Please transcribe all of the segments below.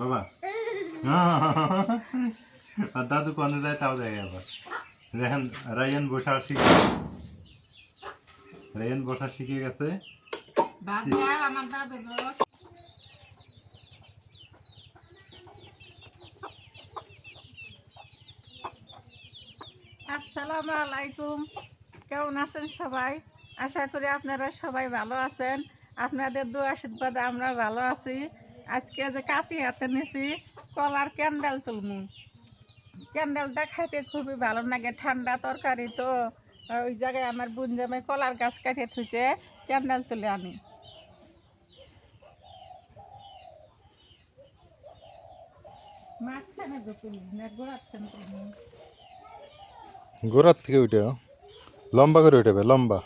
বাবা। আর দাদু কনে যায়, তাও যায় আবার। রেহান, রায়ান বসা শিখে রায়ান বসা শিখে গেছে। আসসালামু আলাইকুম। কেমন আছেন সবাই? আশা করি আপনারা সবাই ভালো আছেন। আপনাদের দু আশীর্বাদে আমরা ভালো আছি। আজকে যে কাশি হাতে নিয়েছি কলার ক্যান্ডেল তুলমু। ক্যান্ডেলটা খাইতে খুবই ভালো লাগে, ঠান্ডা তরকারি তো। ওই জায়গায় আমার বোন জামাই কলার গাছ কাটে থুইছে, ক্যান্ডেল তুলে আনি। গোড়ার থেকে উঠে, লম্বা করে উঠেবে লম্বা।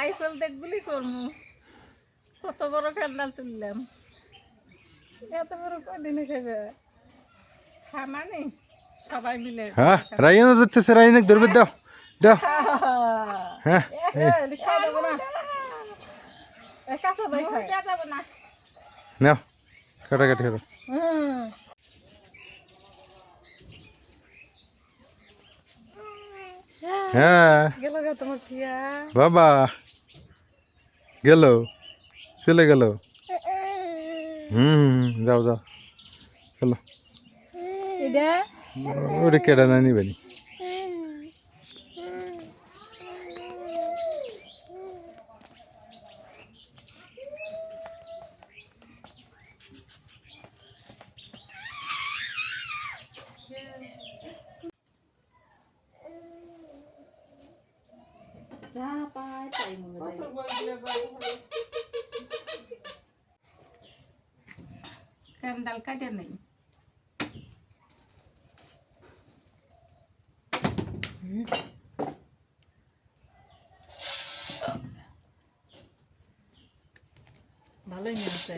আইফেল দেখগুলি করমু। কত বড় ক্যান্ডেল তুললাম। এত বড় কদিনে খাবে খামানি সবাই মিলে হ্যাঁ রায়ান ধরতেছে রায়ান ধরবে দাও দাও। হ্যাঁ নাও কাটাকাটি হ্যাঁ। বাবা। গেল চলে গেল। হুম যাও যাও। চলো ওটা কেটে না নিবে নি যা পায় তাই মনে ক্যান্ডেল কাটে নেই। ভালোই নিয়েছে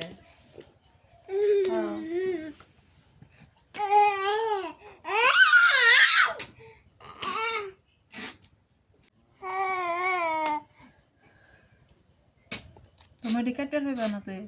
তোমার কাটার হইবা না তুই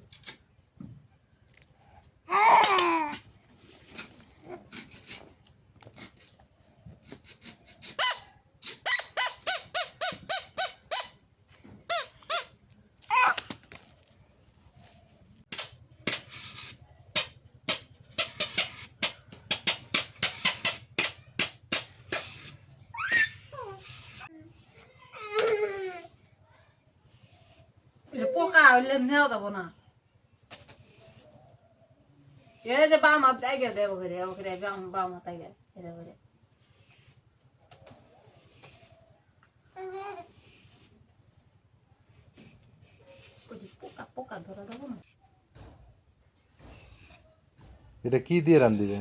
এটা পোকা হইলে নেওয়া যাব না। এই যে বাম হাত আগে দেব করে ওকে বাম বাম হাত আগে এটা করে পোকা পোকা ধরা যাব না। এটা কি দিয়ে রান দিবে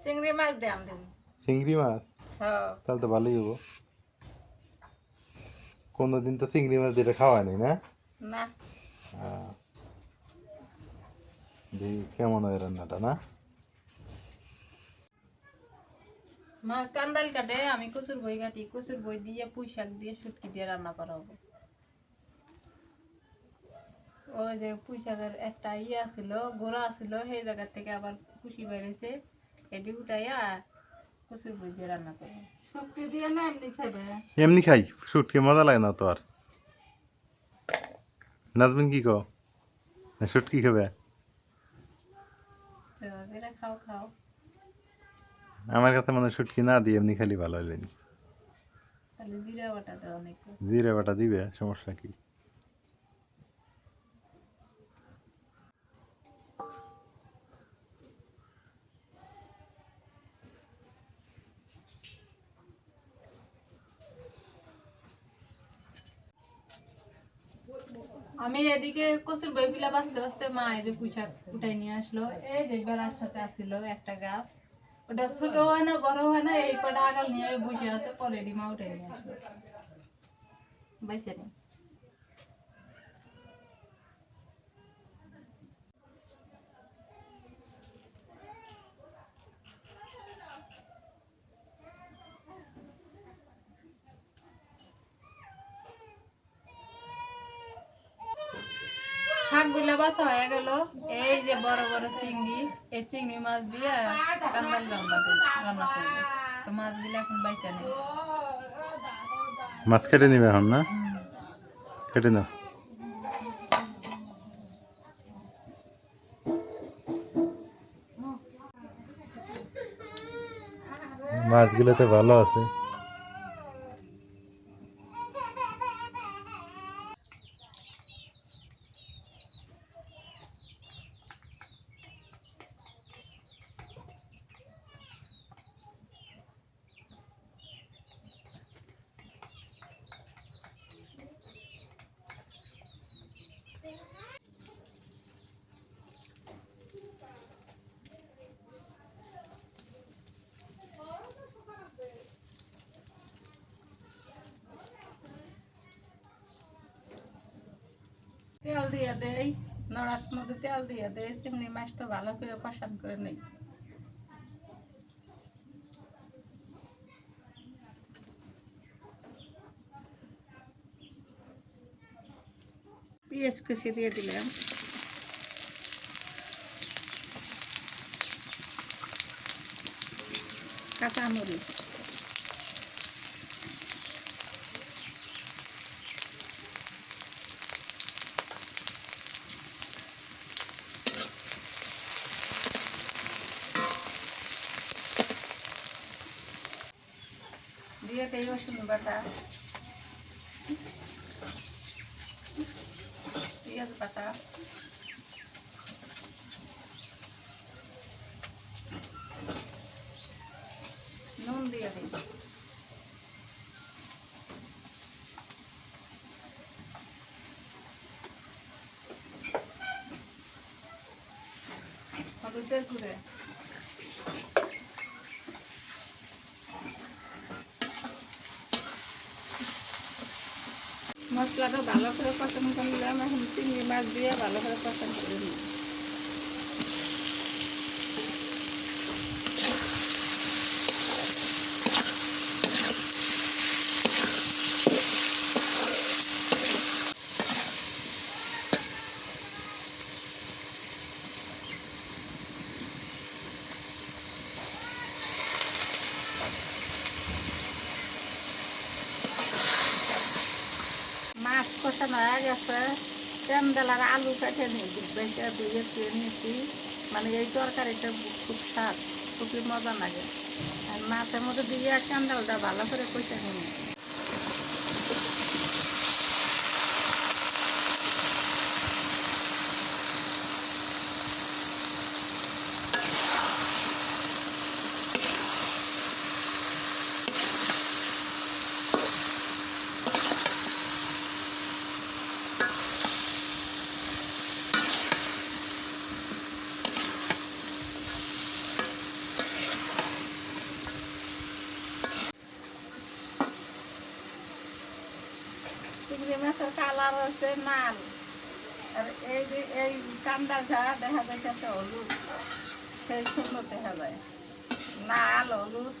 চিংড়ি মাছ দেন দেন চিংড়ি মাছ? হ্যাঁ। তাহলে তো ভালোই হব। কোনোদিন তো চিংড়ি মাছ দিয়ে খাওয়া নেই না? দেখি কেমন হয় রান্নাটা না? মা কান্দাল কাটে আমি কচুর বই কাটি। কচুর বই দিয়ে পুঁই শাক দিয়ে শুটকি দিয়ে রান্না করা হবে। ওই যে পুঁই শাকের একটা ইয়ে আছিল গোড়া আছিল সেই জায়গা থেকে আবার কুশি বেরিয়েছে এটি উঠাইয়া কচুর বই দিয়ে রান্না করব। শুক্তি দিয়ে না এমনি খাবে এমনি খাই শুটকি মজা লাগে না তো আর। নাজমিন কি কো না শুটকি খাবে? খাও খাও। আমার কাছে মানে শুটকি না দিয়ে এমনি খালি ভালো হলেন তাহলে জিরা বাটা দেওয়া অনেক। জিরে বাটা দিবে সমস্যা কি? আমি এদিকে কচুর বইগুলা বাঁচতে বাঁচতে মা এই যে পুঁশাক উঠাই নিয়ে আসলো। এই যে বেড়ার সাথে আসিল একটা গাছ। ওটা ছোট হয় না, বড় হয় না, এই কটা আগাল নিয়ে বসে আছে, পরে ডিমা উঠাই নিয়ে আসলো। বাইসে নি। বাছা হয়ে গেল। এই যে বড় বড় চিংড়ি, এই চিংড়ি মাছ দিয়ে কান্দাল রান্না করব তো এখন বাইচা নেই। মাছ কেটে নিবে এখন, না? কেটে নাও। মাছগুলো তো ভালো আছে। দিয়ে দেই, নড়ার মধ্যে তেল দিয়ে দেই, চিংড়ি মাছটা ভালো করে কষান করে নেই। পেঁয়াজ কুচি দিয়ে দিলাম। কাঁচামরিচ দিয়ে দেই রসুন পেঁয়াজ বাটা নুন দিয়ে দিই। হলুদের গুঁড়ে। ভালো করে পছন্দ করলাম এখন চিংড়ি মাছ দিয়ে ভালো করে পছন্দ করে। নিই মাছ কষানো হয়ে গেছে। তেন্দেল আর আলু কাটে নিয়েছি বেশি ধুয়ে ধুয়ে নিছি মানে এই তরকারিটা খুব স্বাদ, খুবই মজা লাগে। আর মাছের মধ্যে দিয়ে তেন্দেলটা ভালো করে কষে নিই চিংড়ি মাছের নাল এই যে এই দেখা হলুদ দেখা যায়। নাল হলুদ।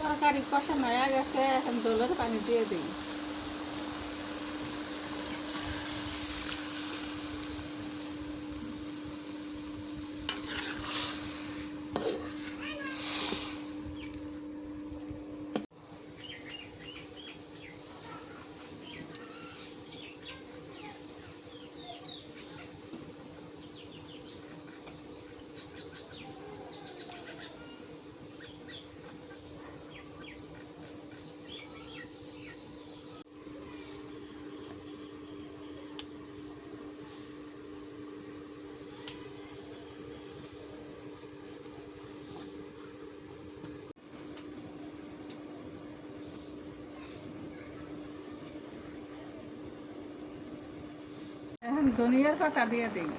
তরকারি কষানো হয়ে গেছে, এখন দোলের পানি দিয়ে দিই। এখন ধনিয়ার পাতা দিয়ে দিই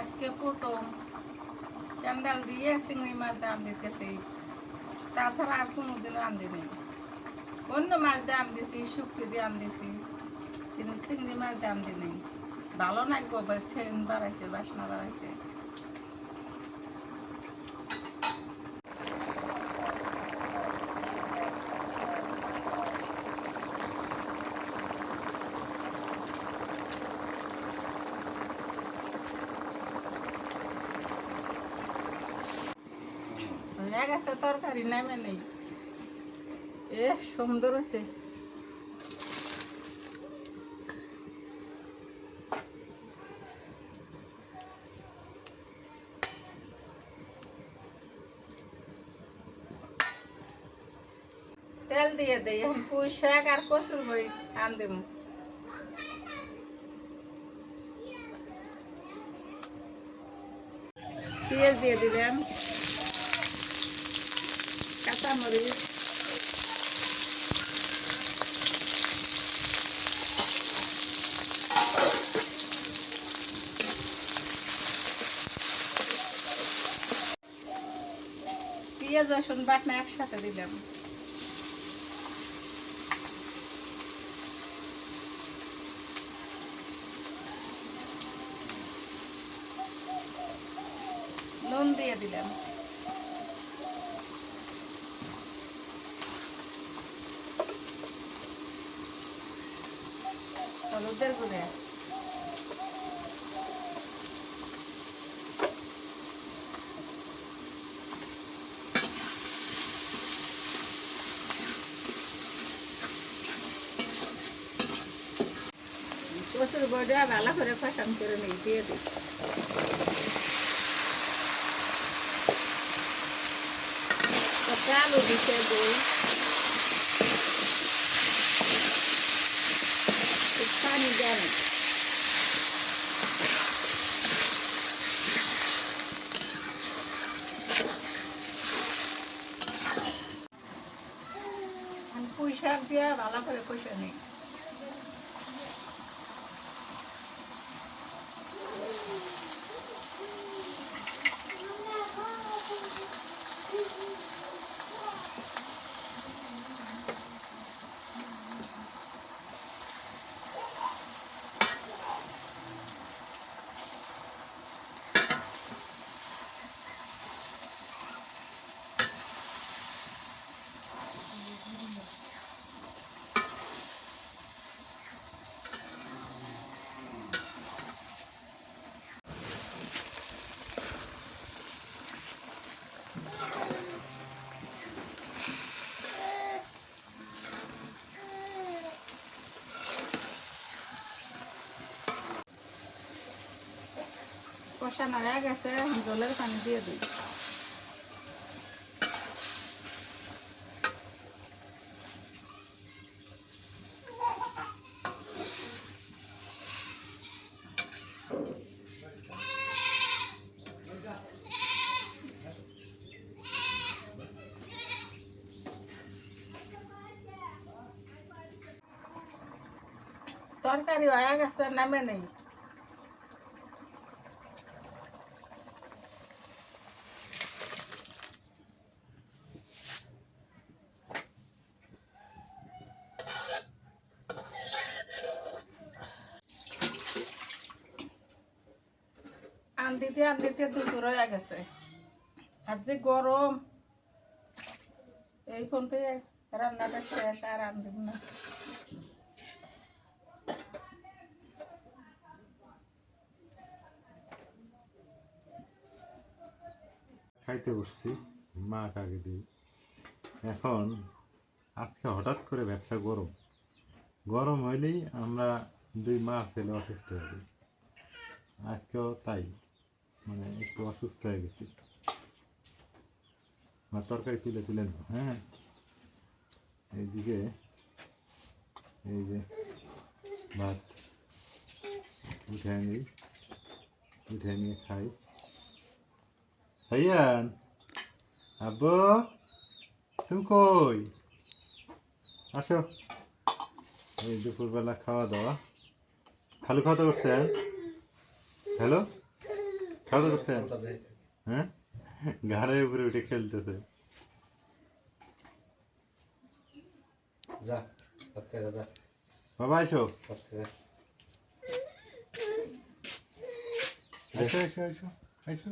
আজকে প্রথম ক্যান্ডেল দিয়ে চিংড়ি মাছ দাম দিতেছি তাছাড়া আর কোনোদিনও আনদি নেই অন্য মাছ দাম দিছি শুক্তি আন দিছি, কিন্তু চিংড়ি মাছ দাম দি নেই। ভালো লাগবো সেন বাড়াইছে, বাসনা বাড়াইছে। হয়ে গেছে, তরকারি নামে নেই। সুন্দর আছে। তেল দিয়ে দেই এখন পুঁই শাক আর কচুর বই আন দেব। পেঁয়াজ দিয়ে দিলাম। কাঁচামরিচ পেঁয়াজ রসুন বাটনা একসাথে দিলাম। নুন দিয়ে দিলাম। হলুদের গুঁড়া কচুর ভালো করে ফসান করে নিই দিয়ে দিই। আলু দিতে দিই পানি দেন পুঁই শাক দিয়ে ভালো করে কষে নিই কষানো হয়ে গেছে এখন জলের পানি দিয়ে দিই তরকারি হয়ে গেছে নামে নেই আন্দিতে আন্দিতে দুপুর হয়ে গেছে। আর যে গরম, এই ফোন থেকে রান্নাটা শেষ আর আনদিম না। খাইতে বসছি, মা কাকে দিই? এখন আজকে হঠাৎ করে ব্যবসা গরম। গরম হইলেই আমরা দুই মা ছেলে অসুস্থ যাই আজকেও তাই। মানে একটু অসুস্থ হয়ে গেছি। মা তরকারি তুলে তুলে হ্যাঁ? এইদিকে এই যে ভাত উঠে নিই উঠে নিয়ে খাই। হাইয়ান, আব্বু, তুমি কই? আসো। এই দুপুরবেলা খাওয়া দাওয়া। খালু খাওয়া দাওয়া করছেন? হ্যালো? খাওয়া দাওয়া করছেন হ্যাঁ ঘাড়ের উপরে উঠে খেলতেছে যা ভাত খেয়ে যা বাবা এসো ভাত খেয়ে এসো এসো এসো এসো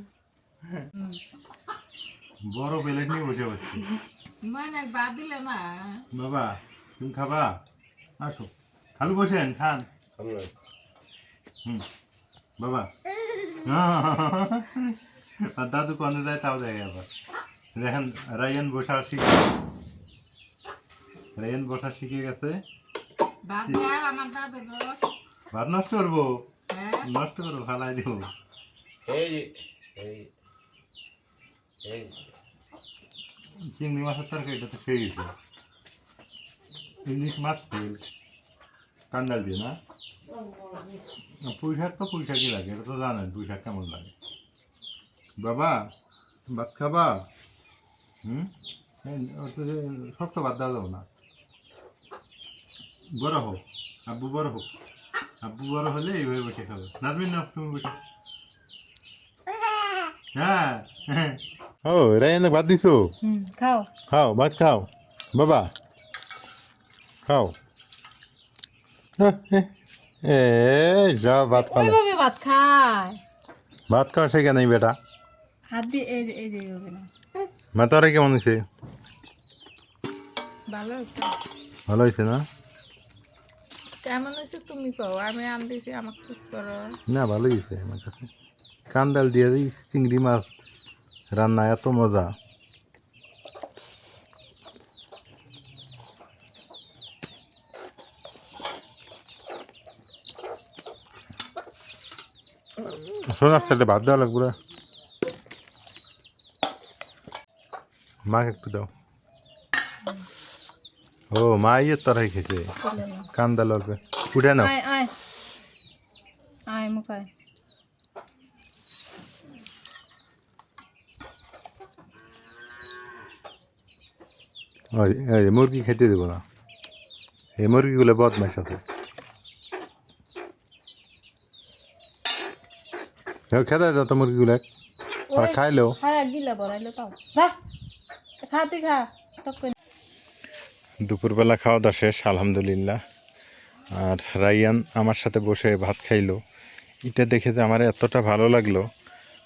বড় প্লেট নিয়ে বসে পাচ্ছি মানে বাদ দিলে না বাবা তুমি খাবা আসো খালু বসেন খান আমরা হুম বাবা আর দাদু কনে যায় তাও যায় আবার। দেখেন রায়ান বসা শিখে রায়ান বসা শিখে গেছে। ভাত নষ্ট করব? হ্যাঁ। নষ্ট করব ফালাই দেবো। এই এই এই। চিংড়ি মাছের তরকারিটা তো খেয়ে গেছে। ইলিশ মাছ ফেল। কান্দাল দিয়ে না? পুঁই শাক তো পুঁই শাকই লাগে এটা তো জানেন পুঁই শাক কেমন লাগে। বাবা ভাত খাবা? হুম? শক্ত ভাত দেওয়া যাব না। বড় হোক আব্বু বড় হোক। আব্বু বড় হলে এইভাবে বসে খাবে। নাজমিন না তুমি বসে। হ্যাঁ ও রায়ন ভাত দিছো? খাও। খাও ভাত খাও। বাবা খাও। এ যা ভাত খাও ভাত খায়। ভাত খাওয়া শেখে নেই বেটা। হাত দিয়ে এই যে এই যে এইভাবে না। মাতারে কেমন হয়েছে? ভালো হয়েছে। ভালো হয়েছে না? কেমন হয়েছে তুমি কও আমি আন দিছি আমাকে খুশ করো। না ভালোই হয়েছে আমার কাছে। কান্দাল দিয়ে চিংড়ি মাছ রান্না এত মজা। সোনার সাথে ভাত দেওয়া লাগবে মাকে একটু দাও। ও মা ইয়ের তরাই খেয়েছে। কান্দাল অল্প উঠে নাও। আয় মুখায় মুরগি খেতে দেবো না। এই মুরগিগুলো বদমাইশ আছে। খেতে দাও তো মুরগিগুলো আর খাইলেও হ্যাঁ গিলা বড়াইলে তাও যা খা তুই খা তক করে দুপুরবেলা খাওয়া দাওয়া শেষ আলহামদুলিল্লাহ। আর রাইয়ান আমার সাথে বসে ভাত খাইলো। এটা দেখে যে আমার এতটা ভালো লাগল।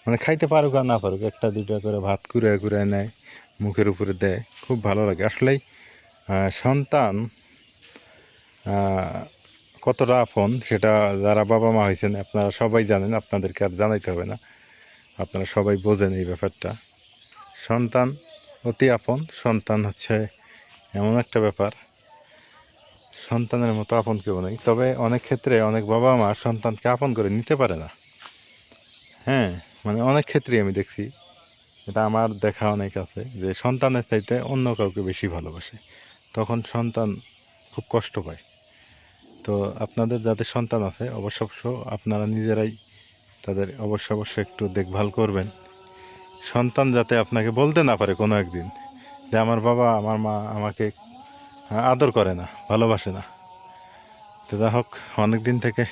মানে খাইতে পারুক আর না পারুক একটা দুটা করে ভাত কুড়ে কুড়ে নেয় মুখের উপরে দেয়। খুব ভালো লাগে। আসলেই সন্তান কতটা আপন সেটা যারা বাবা মা হয়েছেন, আপনারা সবাই জানেন, আপনাদেরকে আর জানাইতে হবে না। আপনারা সবাই বোঝেন এই ব্যাপারটা। সন্তান অতি আপন, সন্তান হচ্ছে এমন একটা ব্যাপার। সন্তানের মতো আপন কেউ নেই। তবে অনেক ক্ষেত্রে অনেক বাবা মা সন্তানকে আপন করে নিতে পারে না। হ্যাঁ মানে অনেক ক্ষেত্রেই আমি দেখছি। এটা আমার দেখা অনেক আছে যে সন্তানের চাইতে অন্য কাউকে বেশি ভালোবাসে। তখন সন্তান খুব কষ্ট পায়। তো আপনাদের যাদের সন্তান আছে অবশ্য অবশ্য আপনারা নিজেরাই তাদের অবশ্য অবশ্য একটু দেখভাল করবেন। সন্তান যাতে আপনাকে বলতে না পারে কোনো একদিন যে আমার বাবা, আমার মা আমাকে আদর করে না, ভালোবাসে না। তো যা হোক, অনেক দিন থেকে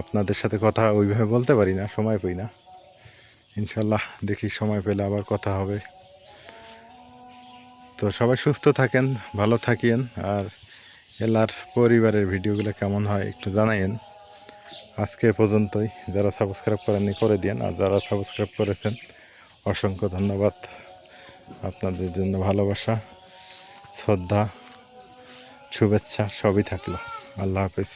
আপনাদের সাথে কথা ওইভাবে বলতে পারি না, সময় পাই না। ইনশাল্লাহ দেখি সময় পেলে আবার কথা হবে। তো সবাই সুস্থ থাকেন, ভালো থাকিয়েন, আর এলার পরিবারের ভিডিওগুলো কেমন হয় একটু জানাইন আজকে পর্যন্তই। যারা সাবস্ক্রাইব করেননি, করে দিন আর যারা সাবস্ক্রাইব করেছেন, অসংখ্য ধন্যবাদ। আপনাদের জন্য ভালোবাসা, শ্রদ্ধা, শুভেচ্ছা সবই থাকল। আল্লাহ হাফেজ।